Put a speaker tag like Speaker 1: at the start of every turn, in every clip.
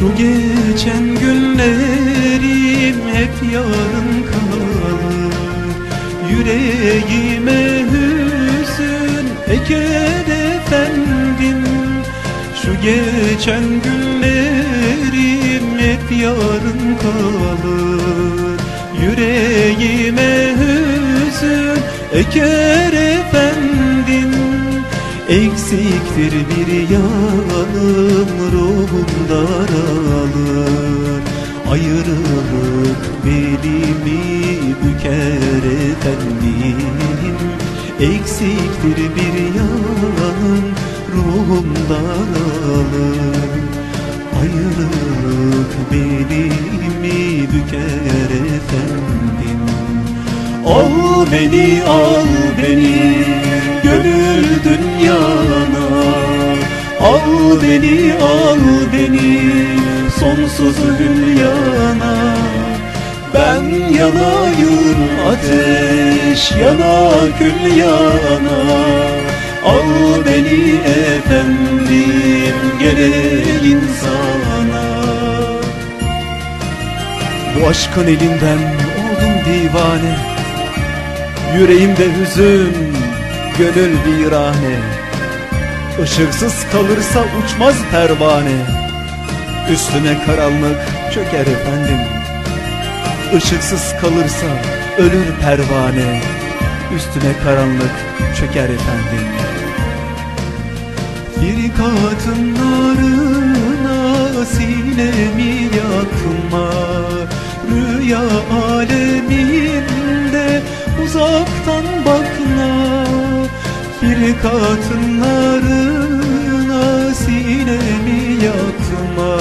Speaker 1: Şu geçen günlerim hep yarın kalır. Yüreğime hüzün eker efendim? Şu geçen günlerim hep yarın kalır. Yüreğime hüzün eker efendim Eksiktir bir yanım ruhum daralır. Ayrılık belimi büker efendim Eksiktir bir yanım ruhum daralır. Ayrılık belimi büker efendim. Al beni al beni gönül dünyana. Al beni al beni sonsuz hülyana Ben yanayım ateş yana kül yana Al beni efendim geleyim sana Bu aşkın elinden oldum divane Yüreğimde hüzün, gönül virane. Işıksız kalırsa uçmaz pervane. Üstüne karanlık çöker efendim. Işıksız kalırsa ölür pervane. Üstüne karanlık çöker efendim. Bir kadınlarına sinemi yakma. Rüya Bir kadınlarına sinemi yakma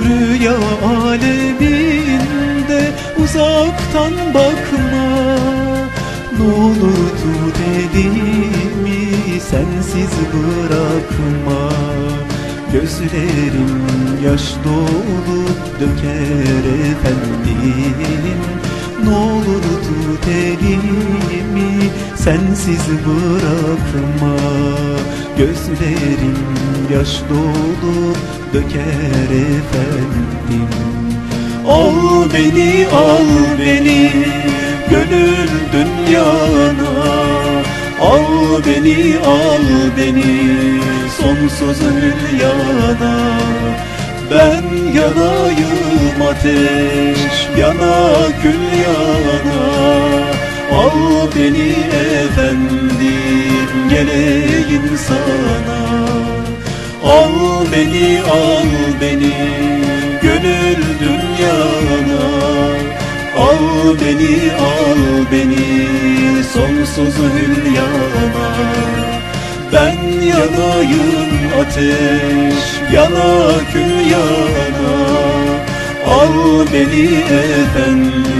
Speaker 1: Rüya aleminde uzaktan bakma. Ne olur tut elimi sensiz bırakma? Gözlerim yaş dolu döker efendim. Ne olur tut elimi sensiz bırakma Gözlerim yaş dolu döker efendim. Al beni al beni gönül dünyana. Al beni al beni sonsuz hülyana Ben yanayım ateş yana kül yana. Al beni efendim geleyim sana. Al beni al beni gönül dünyana. Al beni al beni sonsuz hülyana. Ben yanayım ateş yana kül yana Al beni efendim